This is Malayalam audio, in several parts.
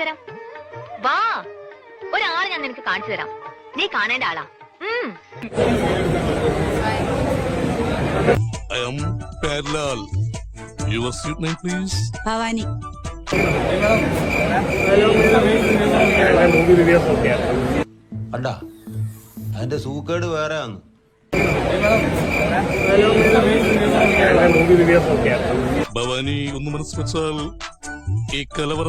കാണിച്ചു തരാം വാ ഒരാളെ ഞാൻ നിനക്ക് കാണിച്ചു തരാം നീ കാണേണ്ട ആളാ. ഭവാനി. കണ്ടാ അതിന്റെ സൂക്കേട് വേറെ ആണ് ഭവാനി ഒന്ന് മനസ്സ് വെച്ചാൽ ഈ കലവറ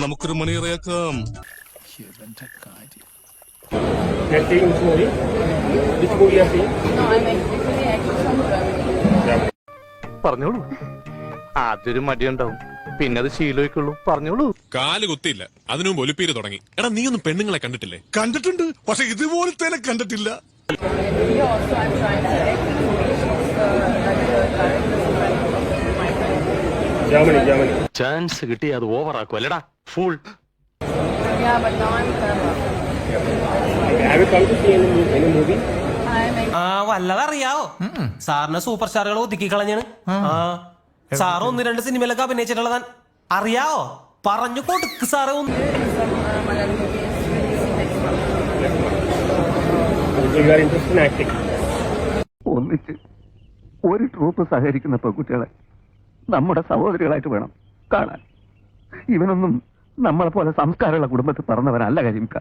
നമുക്കൊരു മണിയറയാക്കാം. പറഞ്ഞോളൂ. ആദ്യൊരു മടിയുണ്ടാവും. പിന്നെ അത് ശീലോയ്ക്കുള്ളൂ. പറഞ്ഞോളൂ. കാൽ കുത്തിയില്ല. അതിനു മുമ്പ് ഒലിപ്പീര് തുടങ്ങി. എടാ നീ ഒന്നും പെണ്ണുങ്ങളെ കണ്ടിട്ടില്ലേ? കണ്ടിട്ടുണ്ട്. പക്ഷെ ഇതുപോലത്തെ കണ്ടിട്ടില്ല. ചാൻസ് കിട്ടി അത് ഓവറാക്കും അല്ലടാ ഫുൾ ആ വല്ലതറിയാവോ? സാറിന് സൂപ്പർ സ്റ്റാറുകൾ ഒതുക്കി കളഞ്ഞാണ്. ആ. സാറ് ഒന്ന് രണ്ട് സിനിമയിലൊക്കെ അഭിനയിച്ചിട്ടുള്ളതാൻ അറിയാവോ? പറഞ്ഞു കൊടുക്ക് സാറ് ഒന്ന്. ഒന്നിച്ച് ഒരു ട്രൂപ്പ് സഹകരിക്കുന്ന പെൺകുട്ടികളെ നമ്മുടെ സഹോദരികളായിട്ട് വേണം. കാണാൻ. ഇവനൊന്നും നമ്മളെ പോലെ സംസ്കാരമുള്ള കുടുംബത്തിൽ പറഞ്ഞവനല്ല കരിമിക്ക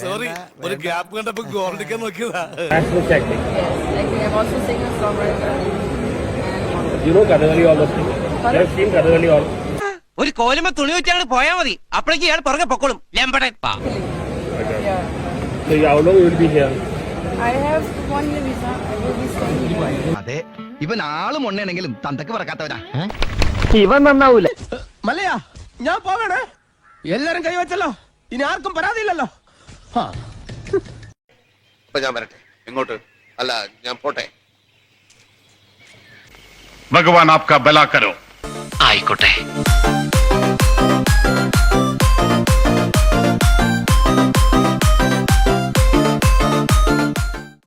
സോറി ഒരു ഗ്യാപ്പ് കണ്ടപ്പോ ഗോൾഡിക്കാൻ നോക്കിയതാ. ഒരു കോലുമ തുണി വെച്ചാണ് പോയാ മതി. അപ്പോഴേക്ക് ഇയാൾ പുറകെ പൊക്കോളും. ലെമ്പടൻ അതെ ഇവൻ ആൾ മൊണ്ണയാണെങ്കിലും തന്തക്ക് പറക്കാത്തവനാ. ഇവൻ നന്നാവൂല. മല്ലയാ ഞാൻ പോകണേ എല്ലാരും കൈവച്ചല്ലോ ഇനി ആർക്കും പരാതിയില്ലല്ലോ. ഇപ്പൊ ഞാൻ വരട്ടെ. എങ്ങോട്ട്? അല്ല ഞാൻ പോട്ടെ. ഭഗവാൻ ആപ്കാ ബലാക്കരോ കരോ. ആയിക്കോട്ടെ.